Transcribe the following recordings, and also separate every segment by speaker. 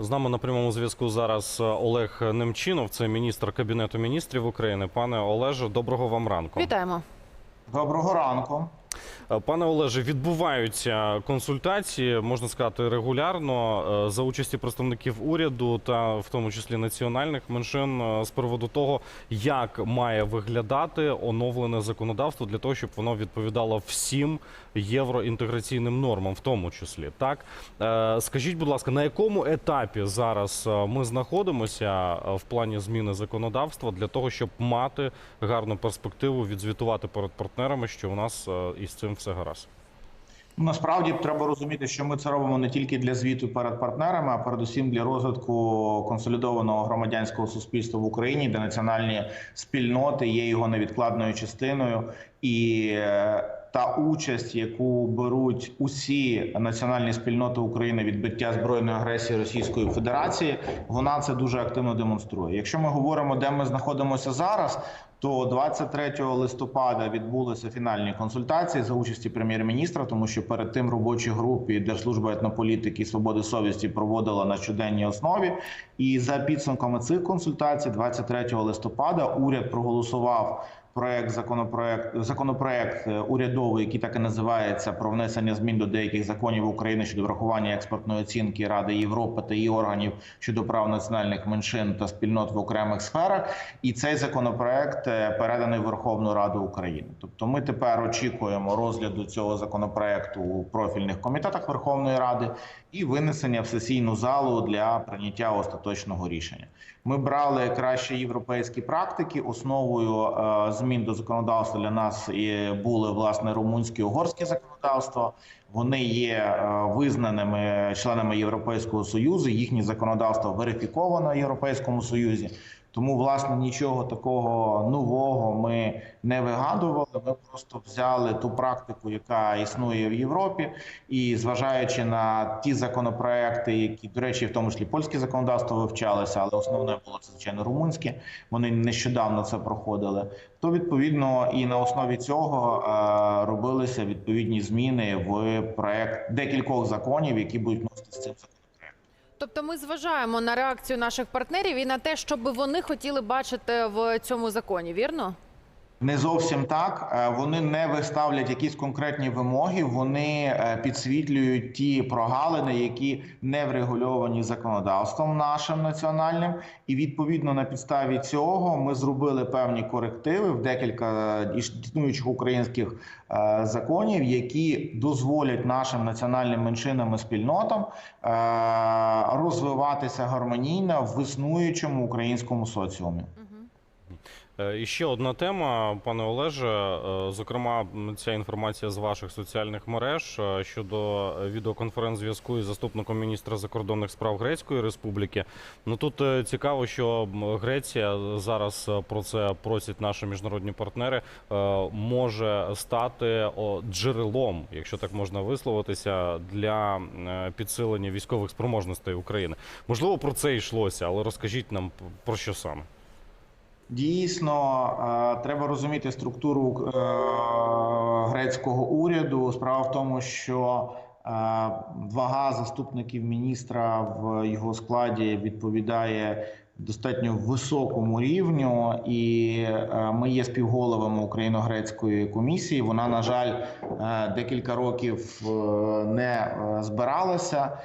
Speaker 1: З нами на прямому зв'язку зараз е, Олег Немчинов, це міністр кабінету міністрів України. Пане Олеже, доброго вам ранку.
Speaker 2: Вітаємо.
Speaker 3: Доброго ранку.
Speaker 1: Пане Олеже, відбуваються консультації, можна сказати, регулярно е, за участі представників уряду та в тому числі національних меншин е, з приводу того, як має виглядати оновлене законодавство для того, щоб воно відповідало всім євроінтеграційним нормам, в тому числі. Так Е, скажіть, будь ласка, на якому етапі зараз ми знаходимося в плані зміни законодавства для того, щоб мати гарну перспективу відзвітувати перед партнерами, що у нас із цим все гаразд?
Speaker 3: Ну, Насправді треба розуміти, що ми це робимо не тільки для звіту перед партнерами, а передусім для розвитку консолідованого громадянського суспільства в Україні, де національні спільноти є його невідкладною частиною, і е, та участь, яку беруть усі національні спільноти України від биття збройної агресії Російської Федерації, вона це дуже активно демонструє. Якщо ми говоримо, де ми знаходимося зараз. То 23 листопада відбулися фінальні консультації за участі прем'єр-міністра, тому що перед тим робочій групі Держслужба етнополітики і свободи совісті проводила на щоденній основі. І за підсумками цих консультацій, 23 листопада, уряд проголосував проект законопроект законопроект е, урядовий, який так і називається про внесення змін до деяких законів України щодо врахування експертної оцінки Ради Європи та її органів щодо прав національних меншин та спільнот в окремих сферах. І цей законопроект переданий в Верховну Раду України. Тобто, ми тепер очікуємо розгляду цього законопроекту у профільних комітетах Верховної Ради і винесення в сесійну залу для прийняття остаточного рішення. Ми брали кращі європейські практики. Основою е, змін до законодавства для нас були власне румунське і угорське законодавство. Вони є е, визнаними членами Європейського союзу. Їхнє законодавство верифіковано в Європейському Союзі. Тому, власне, нічого такого нового ми не вигадували. Ми просто взяли ту практику, яка існує в Європі, і зважаючи на ті законопроекти, які, до речі, в тому числі польське законодавство вивчалося, але основне було це звичайно румунське. Вони нещодавно це проходили. То відповідно і на основі цього е, робилися відповідні зміни в проект декількох законів, які будуть носити з цим законом.
Speaker 2: Тобто, ми зважаємо на реакцію наших партнерів і на те, що би вони хотіли бачити в цьому законі. Вірно?
Speaker 3: Не зовсім так. Е, Вони не виставлять якісь конкретні вимоги. Вони е, підсвітлюють ті прогалини, які не врегульовані законодавством нашим національним. І відповідно на підставі цього ми зробили певні корективи в декілька існуючих українських е, законів, які дозволять нашим національним меншинам і спільнотам е, розвиватися гармонійно в існуючому українському соціумі.
Speaker 1: Е, І ще одна тема, пане Олеже. Е, Зокрема, ця інформація з ваших соціальних мереж е, щодо відеоконференц-зв'язку із заступником міністра закордонних справ Грецької Республіки. Ну тут цікаво, що Греція зараз про це просять наші міжнародні партнери. Може стати джерелом, якщо так можна висловитися, для підсилення військових спроможностей України. Можливо, про це йшлося, але розкажіть нам про що саме.
Speaker 3: Дійсно, е, треба розуміти структуру е, грецького уряду. Справа в тому, що е, вага заступників міністра в його складі відповідає достатньо високому рівню, і ми є співголовами україно-грецької комісії. Вона, на жаль, декілька років не збиралася.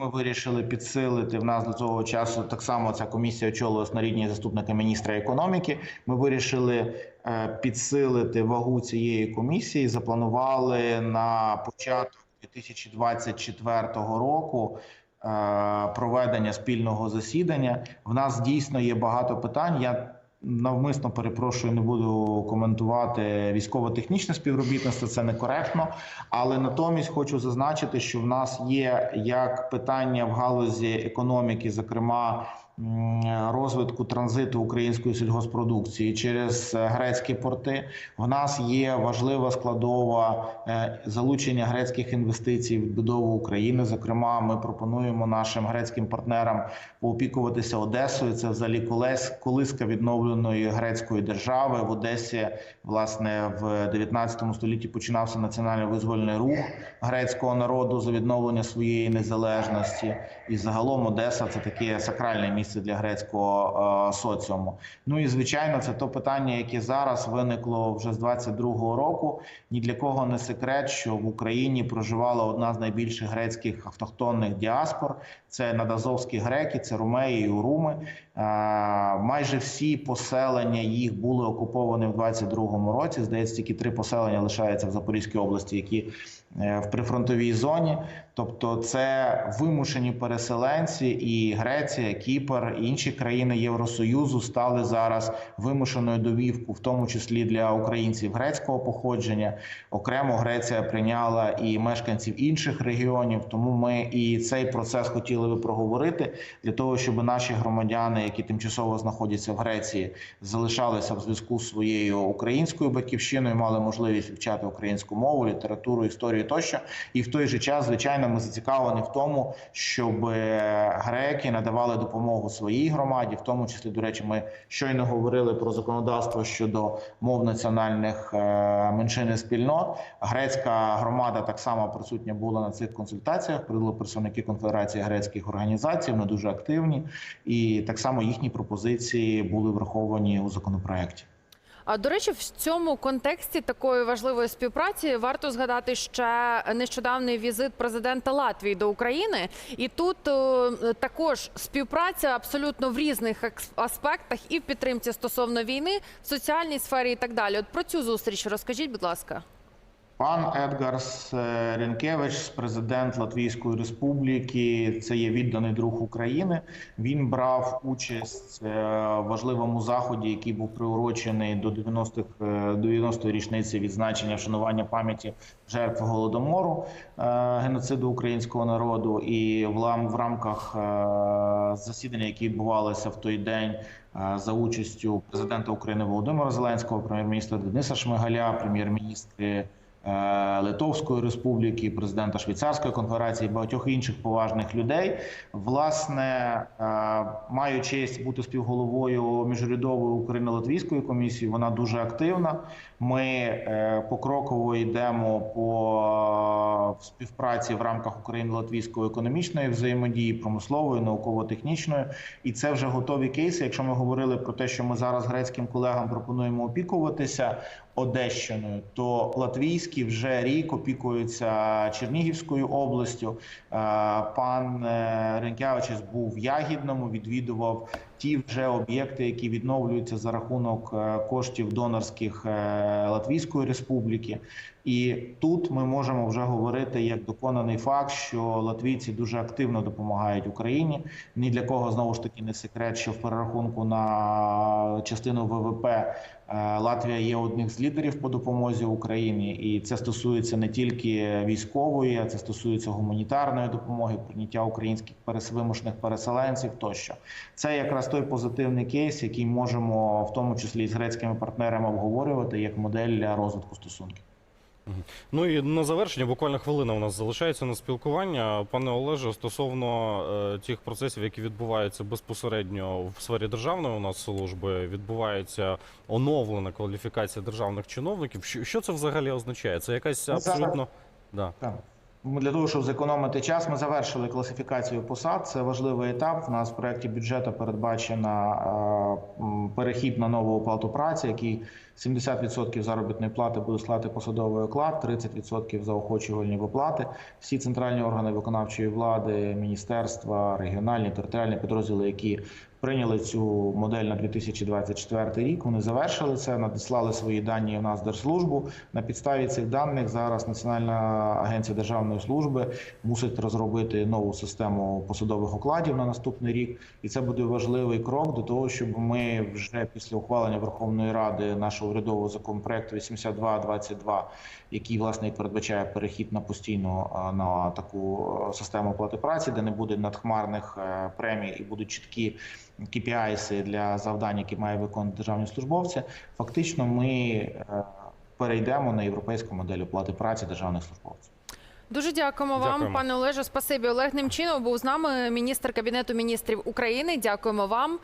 Speaker 3: Ми вирішили підсилити в нас до цього часу. Так само ця комісія очолилась на рівні заступника міністра економіки. Ми вирішили е, підсилити вагу цієї комісії. Запланували на початок 2024 року. е, Проведення спільного засідання в нас дійсно є багато питань. Я навмисно перепрошую, не буду коментувати військово-технічне співробітництво. Це некоректно. Але натомість хочу зазначити, що в нас є як питання в галузі економіки, зокрема розвитку транзиту української сільгоспродукції через е, грецькі порти. В нас є важлива складова е, залучення грецьких інвестицій в відбудову України. Зокрема, ми пропонуємо нашим грецьким партнерам поопікуватися Одесою. Це взагалі колиска відновленої грецької держави в Одесі. Власне, в 19 столітті починався національний визвольний рух грецького народу за відновлення своєї незалежності. І загалом Одеса це таке сакральне місце для грецького е, соціуму. Ну і звичайно, це то питання, яке зараз виникло вже з 22-го року. Ні для кого не секрет, що в Україні проживала одна з найбільших грецьких автохтонних діаспор. Це надазовські греки, це румеї і уруми. Е, Майже всі поселення їх були окуповані в 22-му році. Здається, тільки три поселення лишаються в Запорізькій області, які в прифронтовій зоні. Тобто, це вимушені переселенці, і Греція, Кіпр, і інші країни Євросоюзу стали зараз вимушеною довівку, в тому числі для українців грецького походження. Окремо Греція прийняла і мешканців інших регіонів. Тому ми і цей процес хотіли би проговорити для того, щоб наші громадяни, які тимчасово знаходяться в Греції, залишалися в зв'язку з своєю українською батьківщиною, мали можливість вивчати українську мову, літературу, історію тощо. І в той же час, звичайно, ми зацікавлені в тому, щоб е, греки надавали допомогу своїй громаді, в тому числі, до речі, ми щойно говорили про законодавство щодо мов національних е, меншин і спільнот. Грецька громада так само присутня була на цих консультаціях. Прибули представники конфедерації грецьких організацій. Вони дуже активні, і так само їхні пропозиції були враховані у законопроекті.
Speaker 2: А до речі, в цьому контексті такої важливої співпраці варто згадати ще нещодавний візит президента Латвії до України, і тут е, також співпраця абсолютно в різних аспектах і в підтримці стосовно війни, в соціальній сфері і так далі. От про цю зустріч розкажіть, будь ласка.
Speaker 3: Пан Едгарс Ренкевич, президент Латвійської Республіки, це є відданий друг України. Він брав участь е, в важливому заході, який був приурочений до 90-х, е, 90-ї річниці відзначення вшанування пам'яті жертв голодомору е, геноциду українського народу. І в рамках засідання, які відбувалися в той день. За участю президента України Володимира Зеленського, прем'єр-міністра Дениса Шмигаля, прем'єр-міністри Литовської Республіки, президента Швейцарської конфедерації, багатьох інших поважних людей. Власне, е, маю честь бути співголовою міжурядової Україно-Латвійської комісії. Вона дуже активна. Ми е, покроково йдемо по е, співпраці в рамках Україно-Латвійської економічної взаємодії, промислової, науково-технічної. І це вже готові кейси. Якщо ми говорили про те, що ми зараз грецьким колегам пропонуємо опікуватися Одещиною, то латвійські вже рік опікуються Чернігівською областю. Е, Пан е, Ренкявичес був в Ягідному, відвідував ті вже об'єкти, які відновлюються за рахунок е, коштів донорських е, Латвійської Республіки. І тут ми можемо вже говорити як доконаний факт, що латвійці дуже активно допомагають Україні. Ні для кого знову ж таки не секрет, що в перерахунку на частину ВВП е, Латвія є одним з лідерів по допомозі Україні, і це стосується не тільки військової, а це стосується гуманітарної допомоги, прийняття українських вимушених переселенців тощо. Це якраз той позитивний кейс, який можемо в тому числі з грецькими партнерами обговорювати як модель для розвитку стосунків.
Speaker 1: Ну і на завершення, буквально хвилина у нас залишається на спілкування. Пане Олеже, стосовно е, тих процесів, які відбуваються безпосередньо в сфері державної у нас служби, відбувається оновлена кваліфікація державних чиновників. Що, що це взагалі означає? Це якась
Speaker 3: Ну,
Speaker 1: абсолютно да.
Speaker 3: Для того, щоб зекономити час, ми завершили класифікацію посад. Це важливий етап. У нас в проєкті бюджету передбачена е, перехід на нову оплату праці, який 70% заробітної плати буде склати посадовий оклад, 30% заохочувальні виплати. Всі центральні органи виконавчої влади, міністерства, регіональні територіальні підрозділи, які прийняли цю модель на 2024 рік. Вони завершили це, надіслали свої дані в нас держслужбу. На підставі цих даних зараз Національна агенція державної служби мусить розробити нову систему посадових окладів на наступний рік, і це буде важливий крок до того, щоб ми вже після ухвалення Верховної Ради нашого урядового законопроекту 8222, який власне передбачає перехід на постійну на таку систему оплати праці, де не буде надхмарних е, премій і будуть чіткі KPIs для завдань, які мають виконувати державні службовці, фактично ми е, перейдемо на європейську модель оплати праці державних службовців.
Speaker 2: Дуже дякуємо вам,
Speaker 1: Дякуємо.
Speaker 2: пане Олеже. Спасибі. Олег Немчинов був з нами, міністр кабінету міністрів України. Дякуємо вам